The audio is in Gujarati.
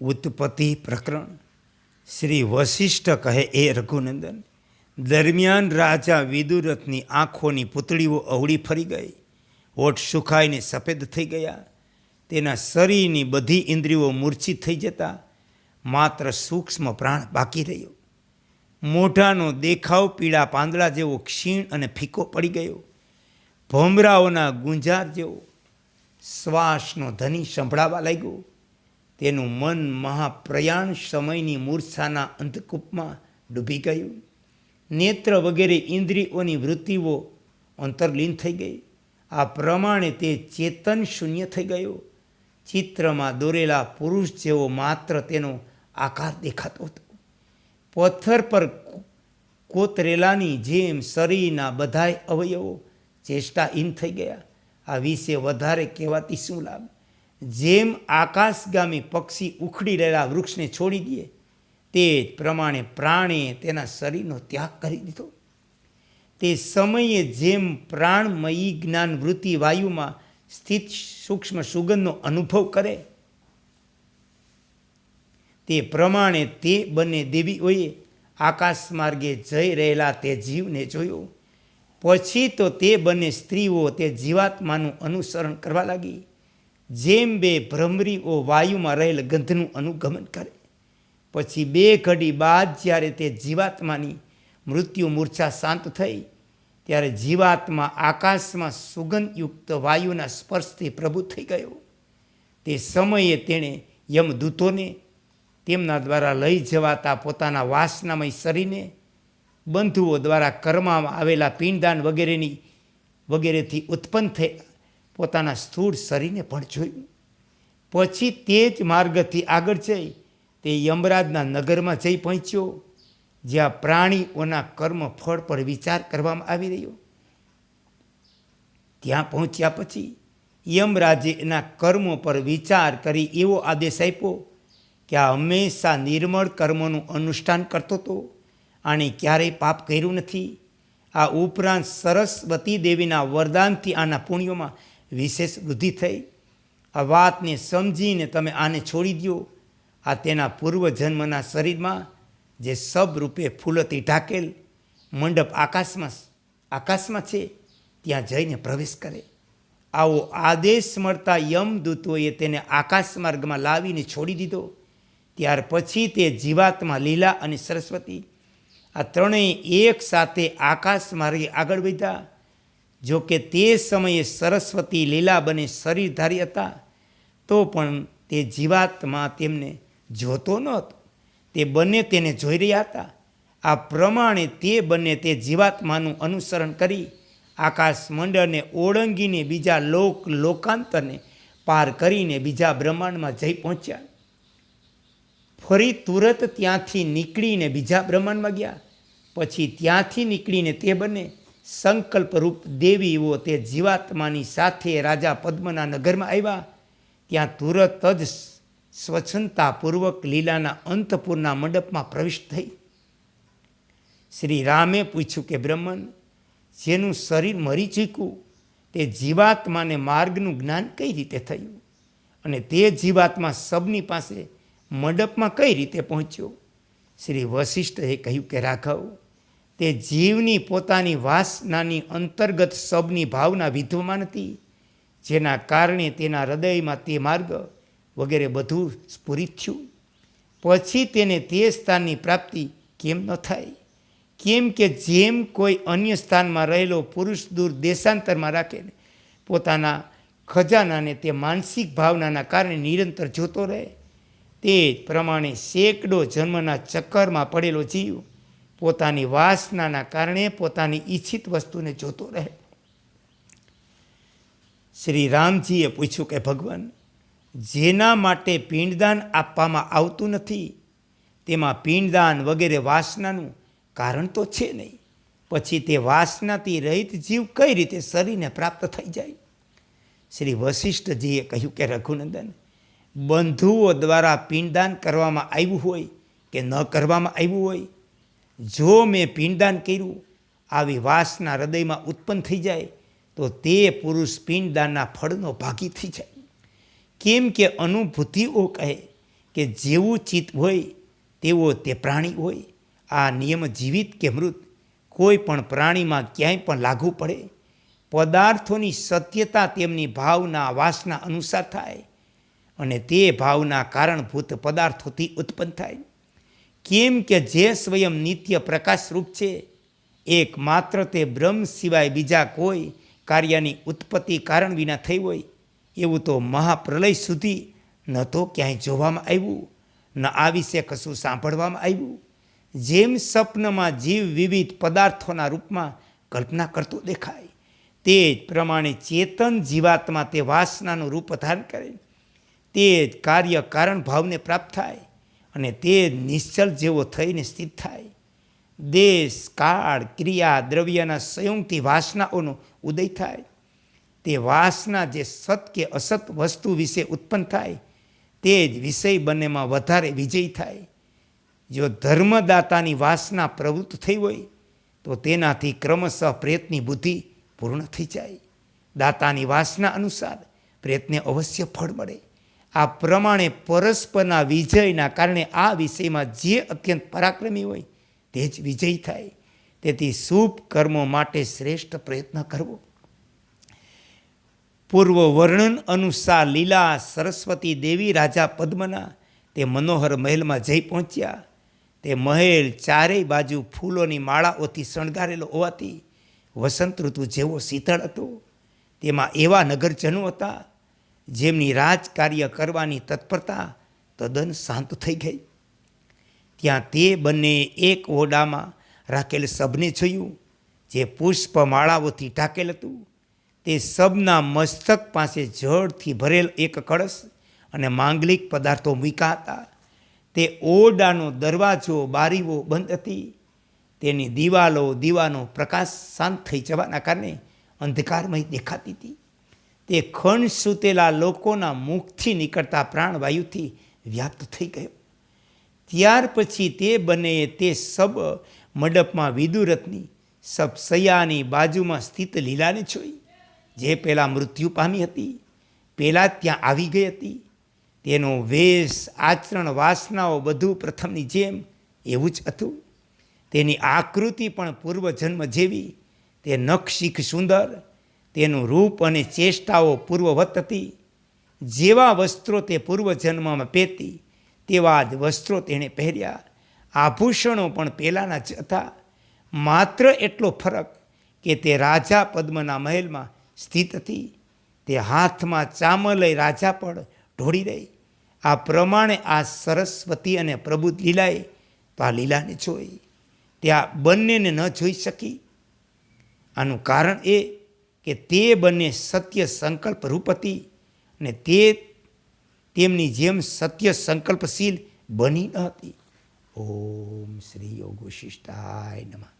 ઉત્પત્તિ પ્રકરણ. શ્રી વશિષ્ઠ કહે, એ રઘુનંદન, દરમિયાન રાજા વિદુરથની આંખોની પૂતળીઓ અવળી ફરી ગઈ. હોઠ સુખાઈને સફેદ થઈ ગયા. તેના શરીરની બધી ઇન્દ્રિયો મૂર્છિત થઈ જતા. માત્ર સૂક્ષ્મ પ્રાણ બાકી રહ્યો. મોઢાનો દેખાવ પીળા પાંદડા જેવો ક્ષીણ અને ફીકો પડી ગયો. ભમરાઓના ગુંજાર જેવો શ્વાસનો ધની સંભળાવા લાગ્યો. તેનું મન મહાપ્રયાણ સમયની મૂર્છાના અંધકૂપમાં ડૂબી ગયું. નેત્ર વગેરે ઇન્દ્રિયોની વૃત્તિઓ અંતર્લીન થઈ ગઈ. આ પ્રમાણે તે ચેતન શૂન્ય થઈ ગયો. ચિત્રમાં દોરેલા પુરુષ જેવો માત્ર તેનો આકાર દેખાતો હતો. પથ્થર પર કોતરેલાની જેમ શરીરના બધાય અવયવો ચેષ્ટાહીન થઈ ગયા. આ વિશે વધારે કહેવાતી શું લાભ જેમ આકાશગામી પક્ષી ઉખડી રહેલા વૃક્ષને છોડી દે, તે જ પ્રમાણે પ્રાણે તેના શરીરનો ત્યાગ કરી દીધો. તે સમયે જેમ પ્રાણમયી જ્ઞાન વૃત્તિ વાયુમાં સ્થિત સૂક્ષ્મ સુગંધનો અનુભવ કરે, તે પ્રમાણે તે બંને દેવીઓએ આકાશ માર્ગે જઈ રહેલા તે જીવને જોયો. પછી તો તે બંને સ્ત્રીઓ તે જીવાત્માનું અનુસરણ કરવા લાગી. જેમ બે ભ્રમરીઓ વાયુમાં રહેલ ગંધનું અનુગમન કરે. પછી બે ઘડી બાદ જ્યારે તે જીવાત્માની મૃત્યુ મૂર્છા શાંત થઈ, ત્યારે જીવાત્મા આકાશમાં સુગંધયુક્ત વાયુના સ્પર્શથી પ્રભુ થઈ ગયો. તે સમયે તેણે યમદૂતોને તેમના દ્વારા લઈ જવાતા પોતાના વાસનામય શરીરને, બંધુઓ દ્વારા કરવામાં આવેલા પિંડદાન વગેરેની વગેરેથી ઉત્પન્ન થઈ પોતાના સ્થૂળ શરીરને પણ જોયું. પછી તે જ માર્ગથી આગળ જઈ તે યમરાજના નગરમાં જઈ પહોંચ્યો, જ્યાં પ્રાણીઓના કર્મ ફળ પર વિચાર કરવામાં આવી રહ્યો. ત્યાં પહોંચ્યા પછી યમરાજે એના કર્મો પર વિચાર કરી એવો આદેશ આપ્યો કે આ હંમેશા નિર્મળ કર્મોનું અનુષ્ઠાન કરતો હતો આણે ક્યારેય પાપ કર્યું નથી. આ ઉપરાંત સરસ્વતી દેવીના વરદાનથી આના પુણ્યોમાં વિશેષ વૃદ્ધિ થઈ. આ વાતને સમજીને તમે આને છોડી દો આ તેના પૂર્વજન્મના શરીરમાં જે સબરૂપે ફૂલતી ઢાકેલ મંડપ આકાશમાં આકાશમાં છે, ત્યાં જઈને પ્રવેશ કરે. આવો આદેશ મળતા યમદૂતોએ તેને આકાશ માર્ગમાં લાવીને છોડી દીધો. ત્યાર પછી તે જીવાત્મા લીલા અને સરસ્વતી આ ત્રણેય એક સાથે આકાશ માર્ગે આગળ વધ્યા. જો કે તે સમયે સરસ્વતી લીલા બને શરીરધારી હતા, તો પણ તે જીવાત્મા તેમને જોતો ન હતો તે બંને તેને જોઈ રહ્યા હતા. આ પ્રમાણે તે બંને તે જીવાત્માનું અનુસરણ કરી આકાશ મંડળને ઓળંગીને બીજા લોક લોકાંતરને પાર કરીને બીજા બ્રહ્માંડમાં જઈ પહોંચ્યા. ફરી તુરત ત્યાંથી નીકળીને બીજા બ્રહ્માંડમાં ગયા. પછી ત્યાંથી નીકળીને તે બંને સંકલ્પરૂપ દેવીઓ તે જીવાત્માની સાથે રાજા પદ્મના નગરમાં આવ્યા. ત્યાં તુરત જ સ્વચ્છતાપૂર્વક લીલાના અંતપુરના મંડપમાં પ્રવિષ્ટ થઈ. શ્રી રામે પૂછ્યું કે બ્રહ્મન, જેનું શરીર મરી ચૂક્યું, તે જીવાત્માને માર્ગનું જ્ઞાન કઈ રીતે થયું? અને તે જીવાત્મા સબની પાસે મંડપમાં કઈ રીતે પહોંચ્યો? શ્રી વશિષ્ઠએ કહ્યું કે રાઘવ તે જીવની પોતાની વાસનાની અંતર્ગત સબની ભાવના વિધવામાં નથી, જેના કારણે તેના હૃદયમાં તે માર્ગ વગેરે બધું સ્ફુરિત થયું. પછી તેને તે સ્થાનની પ્રાપ્તિ કેમ ન થાય? કેમ કે જેમ કોઈ અન્ય સ્થાનમાં રહેલો પુરુષ દૂર દેશાંતરમાં રાખે પોતાના ખજાનાને તે માનસિક ભાવનાના કારણે નિરંતર જોતો રહે. તે પ્રમાણે સેંકડો જન્મના ચક્કરમાં પડેલો જીવ પોતાની વાસનાના કારણે પોતાની ઈચ્છિત વસ્તુને જોતો રહે. શ્રી રામજીએ પૂછ્યું કે, ભગવાન, જેના માટે પિંડદાન આપવામાં આવતું નથી, તેમાં પિંડદાન વગેરે વાસનાનું કારણ તો છે નહીં. પછી તે વાસનાથી રહિત જીવ કઈ રીતે શરીરને પ્રાપ્ત થઈ જાય? શ્રી વશિષ્ઠજીએ કહ્યું કે, રઘુનંદન, બંધુઓ દ્વારા પિંડદાન કરવામાં આવ્યું હોય કે ન કરવામાં આવ્યું હોય જો મેં પિંડદાન કર્યું, આવી વાસના હૃદયમાં ઉત્પન્ન થઈ જાય, તો તે પુરુષ પિંડદાનના ફળનો ભાગી થઈ જાય. કેમ કે અનુભૂતિઓ કહે કે જેવું ચિત્ત હોય, તેવો તે પ્રાણી હોય. આ નિયમ જીવિત કે મૃત, કોઈ પણ પ્રાણીમાં ક્યાંય પણ લાગુ પડે. પદાર્થોની સત્યતા તેમની ભાવના વાસના અનુસાર થાય અને તે ભાવના કારણભૂત પદાર્થોથી ઉત્પન્ન થાય. કેમ કે જે સ્વયં નિત્ય પ્રકાશરૂપ છે એક માત્ર તે બ્રહ્મ સિવાય બીજા કોઈ કાર્યની ઉત્પત્તિ કારણ વિના થઈ હોય, એવું તો મહાપ્રલય સુધી ન તો ક્યાંય જોવામાં આવ્યું, ન આ વિશે કશું સાંભળવામાં આવ્યું. જેમ સ્વપ્નમાં જીવ વિવિધ પદાર્થોના રૂપમાં કલ્પના કરતો દેખાય, તે જ પ્રમાણે ચેતન જીવાત્મા તે વાસનાનું રૂપ ધારણ કરે, તે જ કાર્ય કારણ ભાવને પ્રાપ્ત થાય અને તે નિશ્ચલ જેવો થઈને સ્થિત થાય. દેશ, કાળ, ક્રિયા, દ્રવ્યના સંયોગથી વાસનાઓનો ઉદય થાય. તે વાસના જે સત કે અસત વસ્તુ વિશે ઉત્પન્ન થાય, તે જ વિષય બંનેમાં વધારે વિજય થાય. જો ધર્મદાતાની વાસના પ્રવૃત્ત થઈ હોય, તો તેનાથી ક્રમશઃ પ્રેતની બુદ્ધિ પૂર્ણ થઈ જાય. દાતાની વાસના અનુસાર પ્રેતને અવશ્ય ફળ મળે. આ પ્રમાણે પરસ્પરના વિજયના કારણે આ વિષયમાં જે અત્યંત પરાક્રમી હોય તે જ વિજય થાય. તેથી શુભ કર્મો માટે શ્રેષ્ઠ પ્રયત્ન કરવો. પૂર્વ વર્ણન અનુસાર લીલા સરસ્વતી દેવી રાજા પદ્મના તે મનોહર મહેલમાં જઈ પહોંચ્યા. તે મહેલ ચારેય બાજુ ફૂલોની માળાઓથી શણગારેલો હોવાથી વસંત ઋતુ જેવો શીતળ હતો. તેમાં એવા નગરજનો હતા જેમની રાજકાર્ય કરવાની તત્પરતા તદ્દન શાંત થઈ ગઈ. ત્યાં તે બંને એક ઓરડામાં રાખેલ સબને જોયું, જે પુષ્પમાળાઓથી ઢાંકેલ હતું. તે સબના મસ્તક પાસે જળથી ભરેલ એક કળશ અને માંગલિક પદાર્થો મૂક્યા હતા. તે ઓરડાનો દરવાજો બારીઓ બંધ હતી. તેની દિવાલો, દીવાનો પ્રકાશ શાંત થઈ જવાના કારણે અંધકારમય દેખાતી હતી. તે ખંડ સૂતેલા લોકોના મુખથી નીકળતા પ્રાણવાયુથી વ્યાપ્ત થઈ ગયો. ત્યાર પછી તે બને તે સબ મંડપમાં વિદુરથની સબ સૈયાની બાજુમાં સ્થિત લીલાને જોઈ, જે પહેલાં મૃત્યુ પામી હતી, પહેલાં ત્યાં આવી ગઈ હતી. તેનો વેશ, આચરણ, વાસનાઓ બધું પ્રથમની જેમ એવું જ હતું. તેની આકૃતિ પણ પૂર્વજન્મ જેવી, તે નખશીખ સુંદર તેનું રૂપ અને ચેષ્ટાઓ પૂર્વવત હતી. જેવા વસ્ત્રો તે પૂર્વજન્મમાં પહેરતી, તેવા જ વસ્ત્રો તેણે પહેર્યા. આભૂષણો પણ પહેલાંના જ હતા. માત્ર એટલો ફરક કે તે રાજા પદ્મના મહેલમાં સ્થિત હતી. તે હાથમાં ચામલય રાજા પણ ઢોળી રહી આ પ્રમાણે આ સરસ્વતી અને પ્રબુદ્ધ લીલાએ તો આ લીલાને જોઈ. ત્યાં બંનેને ન જોઈ શકી. આનું કારણ એ કે તે બંને સત્ય સંકલ્પ રૂપ હતી અને તે તેમની જેમ સત્ય સંકલ્પશીલ બની ન હતી. ઓમ શ્રી યોગ શિષ્ટાય નમઃ.